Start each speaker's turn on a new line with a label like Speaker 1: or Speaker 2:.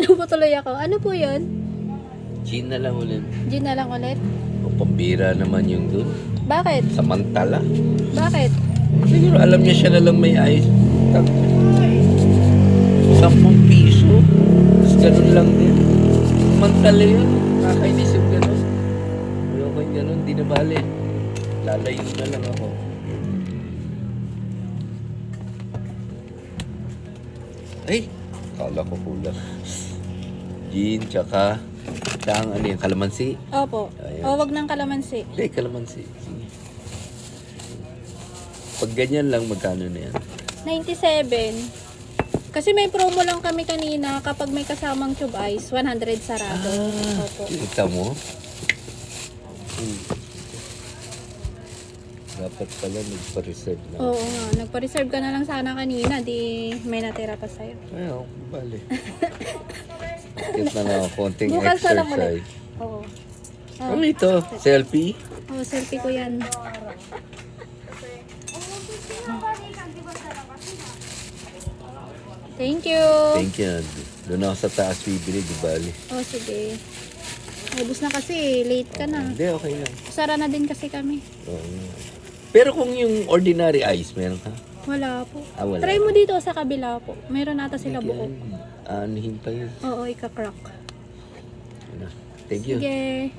Speaker 1: Nalubo tuloy ako. Ano po yun?
Speaker 2: Gin na lang ulit.
Speaker 1: Gin na lang ulit.
Speaker 2: O pambira naman yung dun.
Speaker 1: Bakit?
Speaker 2: Samantala.
Speaker 1: Bakit?
Speaker 2: Siguro alam niya siya na lang may ayos. Tak. Sampung piso. Tapos ganun lang din. Samantala yun. Nakakainis yung ganun. Ayoko yung ganun. Di na bale. Lalayo na lang ako. Ay! Kala ko kulang. Gin, tsaka ang ano yung kalamansi.
Speaker 1: Opo.
Speaker 2: Ayan.
Speaker 1: O, wag ng kalamansi.
Speaker 2: Hindi, kalamansi. Sige. Pag ganyan lang, magkano na yan?
Speaker 1: 97. Kasi may promo lang kami kanina kapag may kasamang tube ice, 100 sarado.
Speaker 2: Ah,
Speaker 1: Opo.
Speaker 2: kita mo? Hmm. Dapat pala nagpa-reserve na.
Speaker 1: Oo nga, nagpa-reserve ka na lang sana kanina, di may natira pa sa'yo.
Speaker 2: Ayaw, bali. Bakit na lang ako, konting
Speaker 1: Bukas na lang ulit.
Speaker 2: exercise.
Speaker 1: Oo.
Speaker 2: Ano ito? Selfie?
Speaker 1: Oh, selfie ko yan. Thank you.
Speaker 2: Thank you. Doon ako sa taas bibili, di bali.
Speaker 1: Oh, sige. Ubus na kasi, late ka na.
Speaker 2: Hindi, okay lang.
Speaker 1: Sara na din kasi kami.
Speaker 2: Oo nga. Pero kung yung ordinary ice, meron ka?
Speaker 1: Wala po.
Speaker 2: Ah, wala.
Speaker 1: Try mo dito sa kabila po. Meron nata sila buo.
Speaker 2: Anihin pa yun.
Speaker 1: Oo, ika-crack.
Speaker 2: Ano. Thank you.
Speaker 1: Sige.